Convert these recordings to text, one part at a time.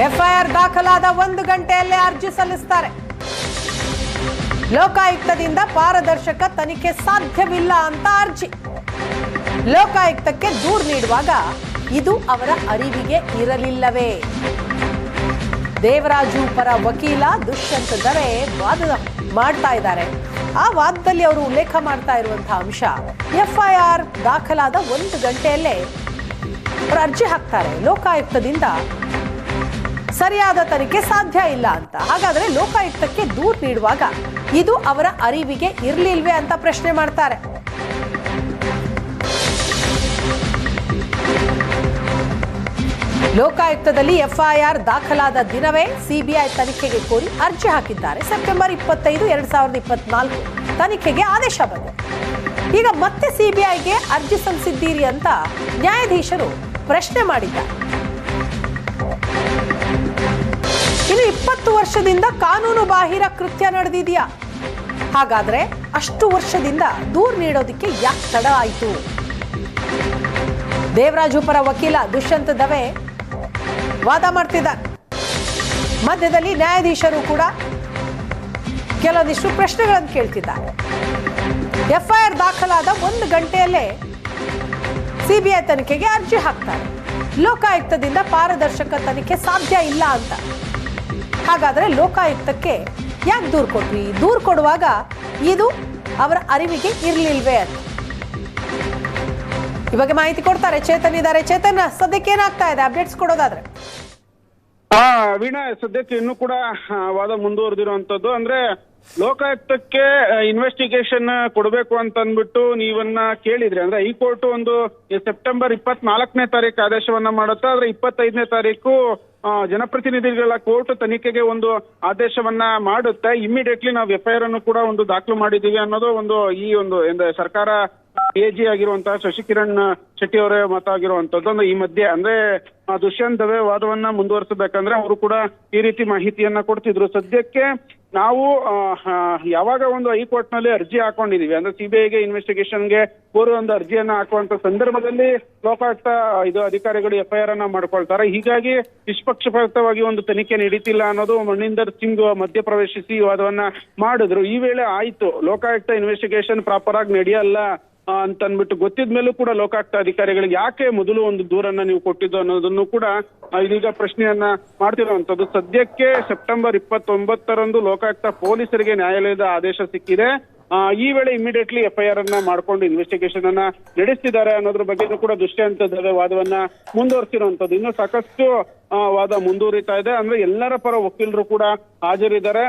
FIR ದಾಖಲಾದ ಒಂದು ಗಂಟೆಯಲ್ಲೇ ಅರ್ಜಿ ಸಲ್ಲಿಸ್ತಾರೆ. ಲೋಕಾಯುಕ್ತದಿಂದ ಪಾರದರ್ಶಕ ತನಿಖೆ ಸಾಧ್ಯವಿಲ್ಲ ಅಂತ ಅರ್ಜಿ. ಲೋಕಾಯುಕ್ತಕ್ಕೆ ದೂರು ನೀಡುವಾಗ ಇದು ಅವರ ಅರಿವಿಗೆ ಇರಲಿಲ್ಲವೇ? ದೇವರಾಜು ಪರ ವಕೀಲ ದುಷ್ಯಂತ ದರೆ ವಾದ ಮಾಡ್ತಾ ಇದ್ದಾರೆ. ಆ ವಾದದಲ್ಲಿ ಅವರು ಉಲ್ಲೇಖ ಮಾಡ್ತಾ ಇರುವಂತಹ ಅಂಶ, ಎಫ್ಐಆರ್ ದಾಖಲಾದ ಒಂದು ಗಂಟೆಯಲ್ಲೇ ಅವರು ಅರ್ಜಿ ಹಾಕ್ತಾರೆ. ಲೋಕಾಯುಕ್ತದಿಂದ ಸರಿಯಾದ ತನಿಖೆ ಸಾಧ್ಯ ಇಲ್ಲ ಅಂತ. ಹಾಗಾದ್ರೆ ಲೋಕಾಯುಕ್ತಕ್ಕೆ ದೂರು ನೀಡುವಾಗ ಇದು ಅವರ ಅರಿವಿಗೆ ಇರಲಿಲ್ವೇ ಅಂತ ಪ್ರಶ್ನೆ ಮಾಡ್ತಾರೆ. ಲೋಕಾಯುಕ್ತದಲ್ಲಿ ಎಫ್ಐಆರ್ ದಾಖಲಾದ ದಿನವೇ ಸಿಬಿಐ ತನಿಖೆಗೆ ಕೋರಿ ಅರ್ಜಿ ಹಾಕಿದ್ದಾರೆ. ಸೆಪ್ಟೆಂಬರ್ ಇಪ್ಪತ್ತೈದು, ಎರಡ್ ಸಾವಿರದ ಇಪ್ಪತ್ನಾಲ್ಕು ತನಿಖೆಗೆ ಆದೇಶ ಬಂದಿದೆ. ಈಗ ಮತ್ತೆ ಸಿಬಿಐಗೆ ಅರ್ಜಿ ಸಲ್ಲಿಸಿದ್ದೀರಿ ಅಂತ ನ್ಯಾಯಾಧೀಶರು ಪ್ರಶ್ನೆ ಮಾಡಿದ್ದಾರೆ. ಇಪ್ಪತ್ತು ವರ್ಷದಿಂದ ಕಾನೂನು ಬಾಹಿರ ಕೃತ್ಯ ನಡೆದಿದೆಯಾ? ಹಾಗಾದ್ರೆ ಅಷ್ಟು ವರ್ಷದಿಂದ ದೂರು ನೀಡೋದಕ್ಕೆ ಯಾಕೆ ತಡ ಆಯಿತು? ದೇವರಾಜು ಪರ ವಕೀಲ ದುಷ್ಯಂತ ದವೆ ವಾದ ಮಾಡ್ತಿದ್ದ ಮಧ್ಯದಲ್ಲಿ ನ್ಯಾಯಾಧೀಶರು ಕೂಡ ಕೆಲವೊಂದಿಷ್ಟು ಪ್ರಶ್ನೆಗಳನ್ನು ಕೇಳ್ತಿದ್ದಾರೆ. ಎಫ್ಐಆರ್ ದಾಖಲಾದ ಒಂದು ಗಂಟೆಯಲ್ಲೇ ಸಿಬಿಐ ತನಿಖೆಗೆ ಅರ್ಜಿ ಹಾಕ್ತಾರೆ. ಲೋಕಾಯುಕ್ತದಿಂದ ಪಾರದರ್ಶಕ ತನಿಖೆ ಸಾಧ್ಯ ಇಲ್ಲ ಅಂತ. ಹಾಗಾದ್ರೆ ಲೋಕಾಯುಕ್ತಕ್ಕೆ ಯಾಕೆ ದೂರು ಕೊಟ್ರಿ ದೂರು ಕೊಡುವಾಗ ಇದು ಅವರ ಅರಿವಿಗೆ ಇರಲಿಲ್ವೇ ಅಂತ. ಬಗ್ಗೆ ಮಾಹಿತಿ ಕೊಡ್ತಾರೆ. ಚೇತನ್ ಇದ್ದಾರೆ. ಚೇತನ್, ಸದ್ಯಕ್ಕೆ ಏನಾಗ್ತಾ ಇದೆ? ಅಪ್ಡೇಟ್ಸ್ ಕೊಡೋದಾದ್ರೆ. ವೀಣಾ, ಸದ್ಯಕ್ಕೆ ಇನ್ನೂ ಕೂಡ ವಾದ ಮುಂದುವರೆದಿರುವಂತದ್ದು. ಅಂದ್ರೆ ಲೋಕಾಯುಕ್ತಕ್ಕೆ ಇನ್ವೆಸ್ಟಿಗೇಷನ್ ಕೊಡಬೇಕು ಅಂತ ಅಂದ್ಬಿಟ್ಟು ನೀವನ್ನ ಕೇಳಿದ್ರೆ. ಅಂದ್ರೆ ಹೈಕೋರ್ಟ್ ಒಂದು ಸೆಪ್ಟೆಂಬರ್ ಇಪ್ಪತ್ನಾಲ್ಕನೇ ತಾರೀಕು ಆದೇಶವನ್ನ ಮಾಡುತ್ತೆ. ಆದ್ರೆ ಇಪ್ಪತ್ತೈದನೇ ತಾರೀಕು ಜನಪ್ರತಿನಿಧಿಗಳ ಕೋರ್ಟ್ ತನಿಖೆಗೆ ಒಂದು ಆದೇಶವನ್ನ ಮಾಡುತ್ತೆ. ಇಮಿಡಿಯೇಟ್ಲಿ ನಾವು ಎಫ್ಐಆರ್ ಅನ್ನು ಕೂಡ ಒಂದು ದಾಖಲು ಮಾಡಿದೀವಿ ಅನ್ನೋದು ಒಂದು ಈ ಒಂದು ಸರ್ಕಾರ ಎಜಿ ಆಗಿರುವಂತಹ ಶಶಿಕಿರಣ್ ಶೆಟ್ಟಿ ಅವರೇ ಮಾತಾಗಿರುವಂತದ್ದು. ಅಂದ್ರೆ ಈ ಮಧ್ಯೆ, ಅಂದ್ರೆ ದುಷ್ಯಂತ್ ದವೆ ವಾದವನ್ನ ಮುಂದುವರಿಸಬೇಕಂದ್ರೆ ಅವರು ಕೂಡ ಈ ರೀತಿ ಮಾಹಿತಿಯನ್ನ ಕೊಡ್ತಿದ್ರು. ಸದ್ಯಕ್ಕೆ ನಾವು ಯಾವಾಗ ಒಂದು ಹೈಕೋರ್ಟ್ನಲ್ಲಿ ಅರ್ಜಿ ಹಾಕೊಂಡಿದೀವಿ, ಅಂದ್ರೆ ಸಿಬಿಐಗೆ ಇನ್ವೆಸ್ಟಿಗೇಷನ್ಗೆ ಪೂರ್ವ ಒಂದು ಅರ್ಜಿಯನ್ನ ಹಾಕುವಂತ ಸಂದರ್ಭದಲ್ಲಿ ಲೋಕಾಯುಕ್ತ ಇದು ಅಧಿಕಾರಿಗಳು ಎಫ್ಐಆರ್ ಅನ್ನ ಮಾಡ್ಕೊಳ್ತಾರೆ. ಹೀಗಾಗಿ ನಿಷ್ಪಕ್ಷಪಾತವಾಗಿ ಒಂದು ತನಿಖೆ ನಡೀತಿಲ್ಲ ಅನ್ನೋದು ಮಣಿಂದರ್ ಸಿಂಗ್ ಮಧ್ಯಪ್ರವೇಶಿಸಿ ವಾದವನ್ನ ಮಾಡಿದ್ರು. ಈ ವೇಳೆ ಆಯ್ತು. ಲೋಕಾಯುಕ್ತ ಇನ್ವೆಸ್ಟಿಗೇಷನ್ ಪ್ರಾಪರ್ ಆಗಿ ನಡೆಯಲ್ಲ. ಅಂತ ಅಂದ್ಬಿಟ್ಟು ಗೊತ್ತಿದ ಕೂಡ ಲೋಕಾಯುಕ್ತ ಅಧಿಕಾರಿಗಳಿಗೆ ಯಾಕೆ ಮೊದಲು ಒಂದು ದೂರನ್ನ ನೀವು ಕೊಟ್ಟಿದ್ದು ಅನ್ನೋದನ್ನು ಕೂಡ ಇದೀಗ ಪ್ರಶ್ನೆಯನ್ನ ಮಾಡ್ತಿರುವಂತದ್ದು ಸದ್ಯಕ್ಕೆ ಸೆಪ್ಟೆಂಬರ್ ಇಪ್ಪತ್ತೊಂಬತ್ತರಂದು ಲೋಕಾಯುಕ್ತ ಪೊಲೀಸರಿಗೆ ನ್ಯಾಯಾಲಯದ ಆದೇಶ ಸಿಕ್ಕಿದೆ. ಈ ವೇಳೆ ಇಮಿಡಿಯೇಟ್ಲಿ ಎಫ್ಐಆರ್ ಅನ್ನ ಮಾಡ್ಕೊಂಡು ಇನ್ವೆಸ್ಟಿಗೇಷನ್ ಅನ್ನ ನಡೆಸ್ತಿದ್ದಾರೆ ಅನ್ನೋದ್ರ ಬಗ್ಗೆನೂ ಕೂಡ ದುಷ್ಯಂತ ದವೆ ವಾದವನ್ನ ಮುಂದುವರಿಸಿರುವಂತದ್ದು ಇನ್ನು ಸಾಕಷ್ಟು ವಾದ ಮುಂದುವರಿತಾ ಇದೆ. ಅಂದ್ರೆ ಎಲ್ಲರ ಪರ ವಕೀಲರು ಕೂಡ ಹಾಜರಿದ್ದಾರೆ.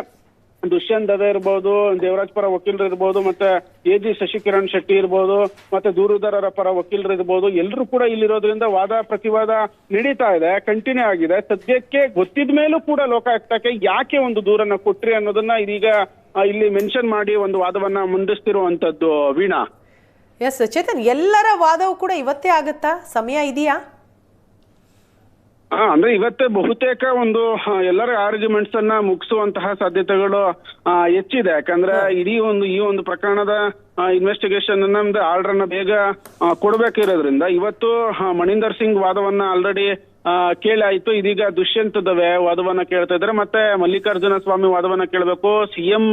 ದುಷ್ಯಂತ್ ದದ ಇರ್ಬೋದು, ದೇವರಾಜ್ ಪರ ವಕೀಲರು ಇರ್ಬೋದು, ಮತ್ತೆ ಎ ಜಿ ಶಶಿಕಿರಣ್ ಶೆಟ್ಟಿ ಇರ್ಬೋದು, ಮತ್ತೆ ದೂರುದಾರರ ಪರ ವಕೀಲರು ಇರ್ಬೋದು ಎಲ್ಲರೂ ಕೂಡ ಇಲ್ಲಿರೋದ್ರಿಂದ ವಾದ ಪ್ರತಿವಾದ ನಡೀತಾ ಇದೆ ಕಂಟಿನ್ಯೂ ಆಗಿದೆ. ಸದ್ಯಕ್ಕೆ ಗೊತ್ತಿದ ಮೇಲೂ ಕೂಡ ಲೋಕಾಯುಕ್ತಕ್ಕೆ ಯಾಕೆ ಒಂದು ದೂರನ್ನ ಕೊಟ್ರಿ ಅನ್ನೋದನ್ನ ಇದೀಗ ಇಲ್ಲಿ ಮೆನ್ಷನ್ ಮಾಡಿ ಒಂದು ವಾದವನ್ನ ಮುಂದಿಸ್ತಿರುವಂತದ್ದು ವೀಣಾ. ಎಸ್ ಚೇತನ್, ಎಲ್ಲರ ವಾದವು ಕೂಡ ಇವತ್ತೇ ಆಗುತ್ತಾ? ಸಮಯ ಇದೆಯಾ? ಹಾ ಅಂದ್ರೆ ಇವತ್ತೇ ಬಹುತೇಕ ಒಂದು ಎಲ್ಲರ ಆರ್ಗ್ಯುಮೆಂಟ್ಸ್ ಅನ್ನ ಮುಗಿಸುವಂತಹ ಸಾಧ್ಯತೆಗಳು ಹೆಚ್ಚಿದೆ. ಯಾಕಂದ್ರೆ ಇಡೀ ಒಂದು ಈ ಒಂದು ಪ್ರಕರಣದ ಇನ್ವೆಸ್ಟಿಗೇಷನ್ ನಮ್ದು ಆರ್ಡರ್ ಅನ್ನ ಬೇಗ ಕೊಡಬೇಕಿರೋದ್ರಿಂದ ಇವತ್ತು ಮಣಿಂದರ್ ಸಿಂಗ್ ವಾದವನ್ನ ಆಲ್ರೆಡಿ ಆಯ್ತು ಇದೀಗ ದುಷ್ಯಂತದವೇ ವಾದವನ್ನ ಕೇಳ್ತಾ ಇದ್ದಾರೆ. ಮತ್ತೆ ಮಲ್ಲಿಕಾರ್ಜುನ ಸ್ವಾಮಿ ವಾದವನ್ನ ಕೇಳಬೇಕು. ಸಿಎಂ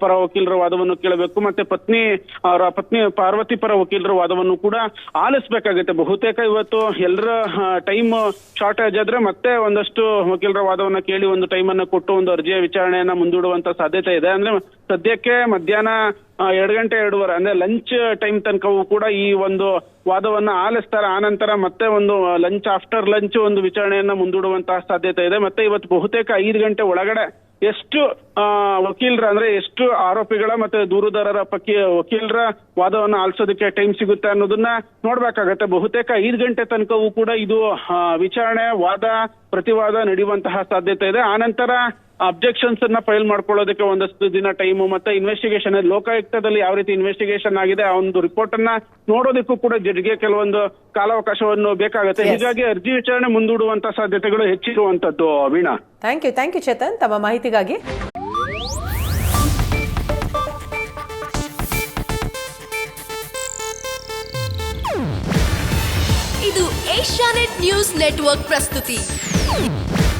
ಪರ ವಕೀಲರ ವಾದವನ್ನು ಕೇಳಬೇಕು. ಮತ್ತೆ ಪತ್ನಿ ಅವರ ಪತ್ನಿ ಪಾರ್ವತಿ ಪರ ವಕೀಲರ ವಾದವನ್ನು ಕೂಡ ಆಲಿಸ್ಬೇಕಾಗುತ್ತೆ. ಬಹುತೇಕ ಇವತ್ತು ಎಲ್ಲರ ಟೈಮ್ ಶಾರ್ಟೇಜ್ ಆದ್ರೆ ಮತ್ತೆ ಒಂದಷ್ಟು ವಕೀಲರ ವಾದವನ್ನ ಕೇಳಿ ಒಂದು ಟೈಮ್ ಅನ್ನ ಕೊಟ್ಟು ಒಂದು ಅರ್ಜಿಯ ವಿಚಾರಣೆಯನ್ನ ಮುಂದೂಡುವಂತ ಸಾಧ್ಯತೆ ಇದೆ. ಅಂದ್ರೆ ಸದ್ಯಕ್ಕೆ ಮಧ್ಯಾಹ್ನ ಎರಡ್ ಗಂಟೆ ಎರಡೂವರೆ, ಅಂದ್ರೆ ಲಂಚ್ ಟೈಮ್ ತನಕವೂ ಕೂಡ ಈ ಒಂದು ವಾದವನ್ನ ಆಲಿಸ್ತಾರೆ. ಆನಂತರ ಮತ್ತೆ ಒಂದು ಲಂಚ್ ಆಫ್ಟರ್ ಲಂಚ್ ಒಂದು ವಿಚಾರಣೆಯನ್ನ ಮುಂದೂಡುವಂತಹ ಸಾಧ್ಯತೆ ಇದೆ. ಮತ್ತೆ ಇವತ್ತು ಬಹುತೇಕ ಐದು ಗಂಟೆ ಒಳಗಡೆ ಎಷ್ಟು ವಕೀಲರ ಅಂದ್ರೆ ಎಷ್ಟು ಆರೋಪಿಗಳ ಮತ್ತೆ ದೂರುದಾರರ ಪಕ್ಕಿ ವಕೀಲರ ವಾದವನ್ನು ಆಲಿಸೋದಕ್ಕೆ ಟೈಮ್ ಸಿಗುತ್ತೆ ಅನ್ನೋದನ್ನ ನೋಡ್ಬೇಕಾಗತ್ತೆ. ಬಹುತೇಕ ಐದು ಗಂಟೆ ತನಕವೂ ಕೂಡ ಇದು ವಿಚಾರಣೆ, ವಾದ, ಪ್ರತಿವಾದ ನಡೆಯುವಂತಹ ಸಾಧ್ಯತೆ ಇದೆ. ಆನಂತರ ಅಬ್ಜೆಕ್ಷನ್ಸ್ ಅನ್ನ ಫೈಲ್ ಮಾಡ್ಕೊಳ್ಳೋದಕ್ಕೆ ಒಂದಷ್ಟು ದಿನ ಟೈಮು ಮತ್ತೆ ಇನ್ವೆಸ್ಟಿಗೇಷನ್ ಲೋಕಾಯುಕ್ತದಲ್ಲಿ ಯಾವ ರೀತಿ ಇನ್ವೆಸ್ಟಿಗೇಷನ್ ಆಗಿದೆ ಆ ಒಂದು ರಿಪೋರ್ಟ್ ಅನ್ನ ನೋಡೋದಕ್ಕೂ ಕೂಡ ಜಡ್ಗೆ ಕೆಲವೊಂದು ಕಾಲಾವಕಾಶವನ್ನು ಬೇಕಾಗುತ್ತೆ. ಹೀಗಾಗಿ ಅರ್ಜಿ ವಿಚಾರಣೆ ಮುಂದೂಡುವಂತ ಸಾಧ್ಯತೆಗಳು ಹೆಚ್ಚಿರುವಂತದ್ದು Veena. Thank you thank you Chetan ತಮ್ಮ ಮಾಹಿತಿಗಾಗಿ. ಇದು ಏಷ್ಯಾನೆಟ್ ನ್ಯೂಸ್ ನೆಟ್ವರ್ಕ್ ಪ್ರಸ್ತುತಿ.